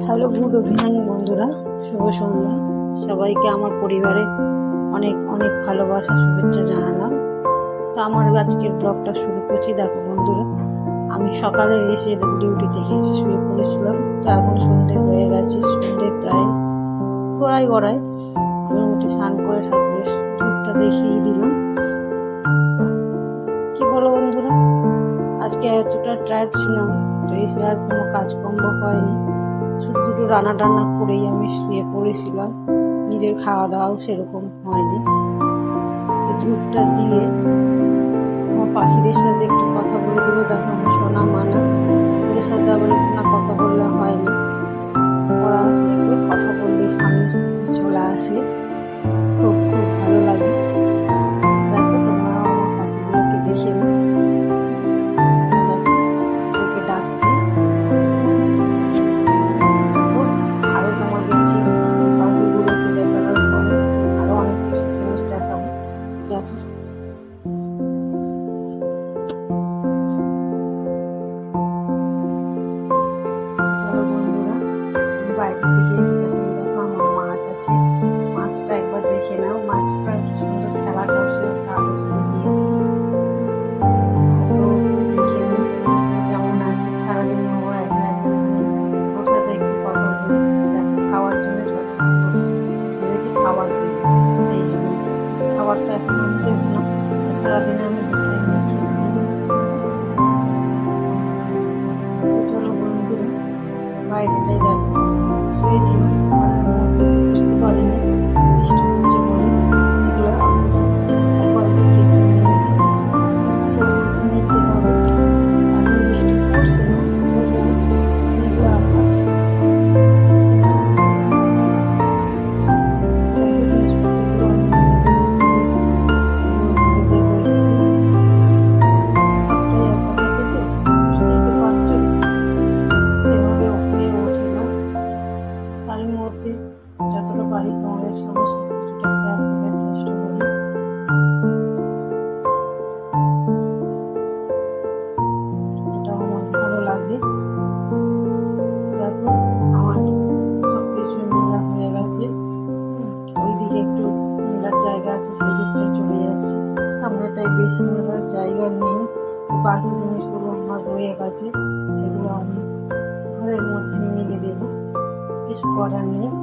Hello, good evening বন্ধুরা। শুভ সন্ধ্যা। সবাইকে আমার পরিবারে অনেক অনেক ভালোবাসা, শুভেচ্ছা জানালাম। তো আমার আজকের ব্লগটা শুরু করছি। দেখো বন্ধুরা, আমি সকালে এসে ডিউটি থেকে এসে শুয়ে পড়েছিলাম। তো এখন সন্ধে হয়ে গেছে, সন্ধে প্রায় গড়াই গড়াই। আমি উঠে স্নান করে ঠাকুরের ধূপটা দেখিয়ে দিলাম। কি বলো বন্ধুরা, আজকে এতটা টায়ার্ড ছিলাম, তো এসে আর কোনো কাজকর্ম হয়নি। শুধু দুটো রান্না টান্না করেই আমি শুয়ে পড়েছিলাম। নিজের খাওয়া দাওয়াও সেরকম হয়নি। তো ধূপটা দিয়ে আমার পাখিদের সাথে একটু কথা বলে দেবো। দেখো আমার সোনা মানা, ওদের সাথে আবার একটু না কথা বললে হয় না ওরা দেখবে কথা বললে সামনে চলে আসে। খুব খুব ভালো লাগে। বাইরের দিকে বুঝতে পারিনি পারি, তোমাদের সঙ্গে সব কিছুটা শেয়ার করার চেষ্টা করি। ভালো লাগে। আমার সব মেলা হয়ে গেছে। ওইদিকে একটু মেলার জায়গা আছে, সেই চলে যাচ্ছে। বেশি মেলার জায়গা নেই। বাকি জিনিসগুলো আমার রয়ে গেছে, সেগুলো আমি ঘরের মধ্যে মিলে দেব। কিছু করার নেই।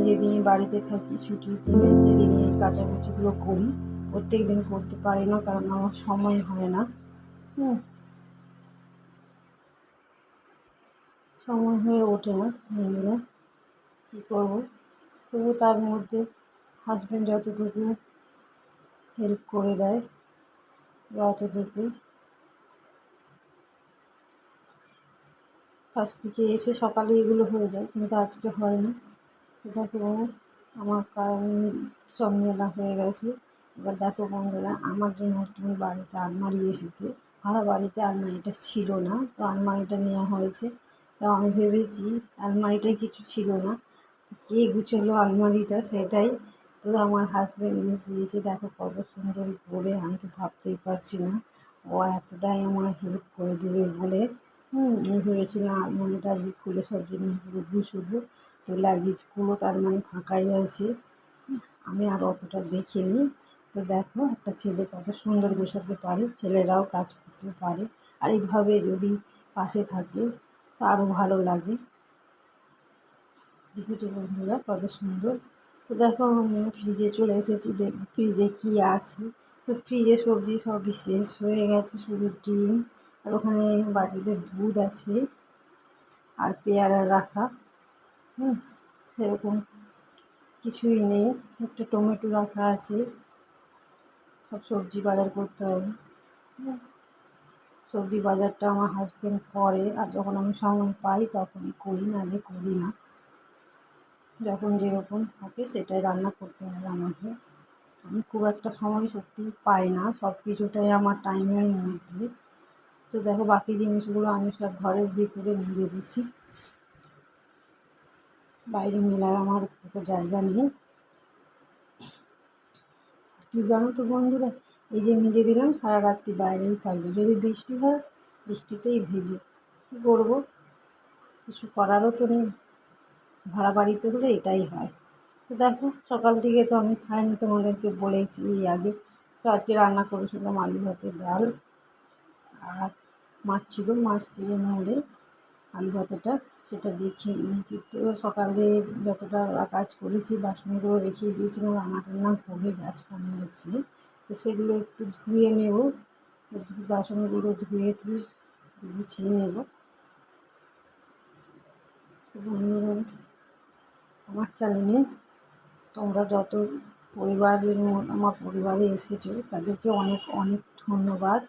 আমি যেদিন বাড়িতে থাকি, ছুটির দিনে সেদিন এই কাচাকুচিগুলো করি। প্রত্যেক দিন করতে পারি না কারণ আমার সময় হয় না। হুম। সময় হয়ে ওঠে না বন্ধুরা। কী করব? তবু তার মধ্যে হাজব্যান্ড যতটুকু হেল্প করে দেয় অতটুকুই কাজ থেকে এসে সকালে এগুলো হয়ে যায়, কিন্তু আজকে হয় না দেখো আমার সব মেলা হয়ে গেছে। এবার দেখো বন্ধুরা, আমার যে নতুন বাড়িতে আলমারি এসেছে। ভাড়া বাড়িতে আলমারিটা ছিল না, তো আলমারিটা নেওয়া হয়েছে। তো আমি ভেবেছি আলমারিটায় কিছু ছিল না, তো কে গুছোলো আলমারিটা সেটাই। তো আমার হাজব্যান্ড গুছিয়েছে দেখো কত সুন্দর করে, আমি তো ভাবতেই পারছি না। ও এতটাই আমার হেল্প করে দেবে বলে। হুম, আমি ভেবেছিলাম আলমারিটা আজকে খুলে সব জিনিসগুলো গুছবো তো লাগেজগুলো তার মানে ফাঁকাই আছে। আমি আর অতটা দেখিনি। তো দেখো, একটা ছেলে কত সুন্দর গোছাতে পারে, ছেলেরাও কাজ করতে পারে। আর এইভাবে যদি পাশে থাকে, তো আরও ভালো লাগে। দেখেছ বন্ধুরা, কত সুন্দর। তো দেখো, আমি ফ্রিজে চলে এসেছি দেখ ফ্রিজে কী আছে। তো ফ্রিজে সবজি সবই শেষ হয়ে গেছে, শুধু ডিম। আর ওখানে বাটিতে দুধ আছে, আর পেয়ারা রাখা। হুম সেরকম কিছুই নেই। একটা টমেটো রাখা আছে। সব সবজি বাজার করতে হবে। সবজি বাজারটা আমার হাজব্যান্ড করে আর যখন আমি সময় পাই তখনই করি, নাহলে করি না। যখন যেরকম থাকে সেটাই রান্না করতে হয় আমাকে। আমি খুব একটা সময় সত্যি পাই না, সব কিছুটাই আমার টাইমের মধ্যে। তো দেখো বাকি জিনিসগুলো আমি সব ঘরের ভিতরে মিলে দিচ্ছি। বাইরে মেলার আমার কোনো জায়গা নেই। কী জানো তো বন্ধুরা, এই যে মিলে দিলাম, সারা রাত্রি বাইরেই থাকবে। যদি বৃষ্টি হয়, বৃষ্টিতেই ভেজে। কী করব? কিছু করারও তো নেই। ভাড়া বাড়িতে হলে এটাই হয়। তো দেখো, সকাল থেকে তো আমি খাইনি তোমাদেরকে বলেছি এই আগে। তো আজকে রান্না করেছিলাম আলু ভাতের ডাল আর মাছ ছিল মাছ দিয়ে মধ্যে আলু ভাতাটা, সেটা দিয়ে খেয়ে নিয়েছি। তো সকালে যতটা কাজ করেছি, বাসনগুলো রেখে দিয়েছিলাম রান্না টান্না করে গাছ কমে হচ্ছে তো সেগুলো একটু ধুয়ে নেব, বাসনগুলো ধুয়ে টুয়ে গুছিয়ে নেব। আমার চ্যানেলে তোমরা যত পরিবারের মতো আমার পরিবারে এসেছ, তাদেরকে অনেক অনেক ধন্যবাদ।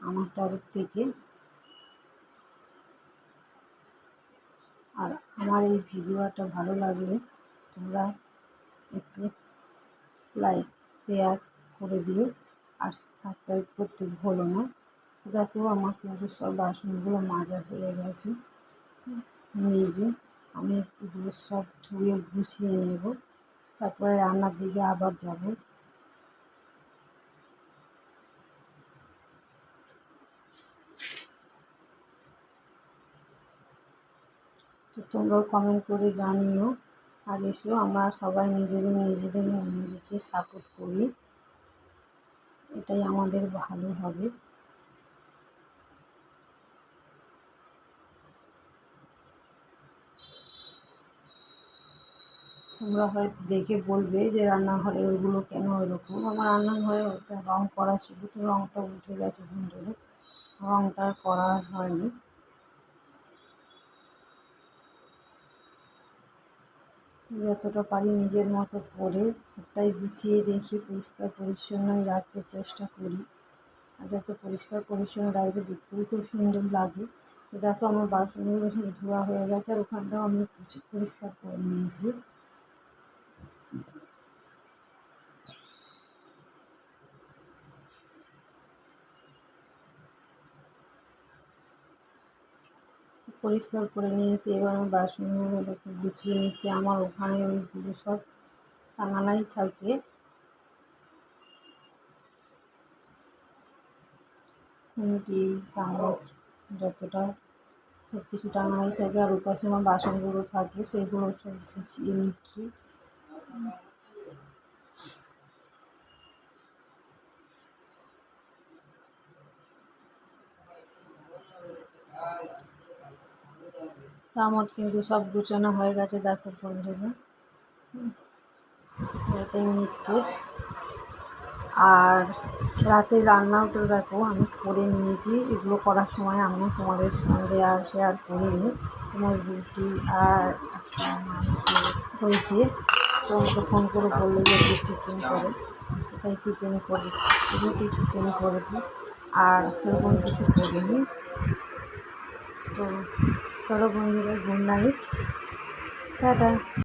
আমার তরফ থেকে আর আমার এই ভিডিওটা ভালো লাগলে তোমরা একটু লাইক শেয়ার করে দিও আর সাবস্ক্রাইব করতে ভুলো না। দেখো আমার কিন্তু সব বাসনগুলো মাজা হয়ে গেছে। নিজে আমি একটু সব ধুয়ে গুছিয়ে নেব। তারপরে রান্নার দিকে আবার যাব তো তোমরাও কমেন্ট করে জানিও। আর এসো আমরা সবাই নিজেদের নিজেদের নিজেকে সাপোর্ট করি। এটাই আমাদের ভালো হবে। তোমরা হয়তো দেখে বলবে যে রান্নাঘরে ওইগুলো কেন ওইরকম? আমার রান্নাঘরে ওটা রঙ করা ছিল তো রঙটা উঠে গেছে ধরে। রঙটা করা হয়নি। যতটা পারি নিজের মতো করে সবটাই গুছিয়ে রেখে পরিষ্কার পরিচ্ছন্ন রাখতে চেষ্টা করি। আর যত পরিষ্কার পরিচ্ছন্ন রাখবে, দেখতেও খুব সুন্দর লাগে। তো দেখো, আমার বাসনগুলো ধোয়া হয়ে গেছে আর ওখানটাও আমি পরিষ্কার করে নিয়েছি। পরিষ্কার করে নিয়েছি, এবার আমি বাসনগুলো গুছিয়ে নিচ্ছি। আমার ওখানে ওইগুলো সব টাঙানাই থাকে। যতটা সব কিছু টাঙানাই থাকে, আর ওপাশে আমার বাসনগুলো থাকে, সেগুলো সব গুছিয়ে নিচ্ছি। তো আমার কিন্তু সব গুছানো হয়ে গেছে, দেখো বন্ধুরা। এটাই মিট কেস আর রাতে রান্নাও তো দেখো, আমি করে নিয়েছি। এগুলো করার সময় আমি তোমাদের সঙ্গে আর শেয়ার করিনি। তোমার রুটি আর হয়েছে। তোমাকে ফোন করে বলল যে চিকেন করে। তাই চিকেন করেছি। রুটি চিকেন করেছি। আর সেরকম কিছু করিনি। তো চলো বন্ধুরা গুড নাইট টাটা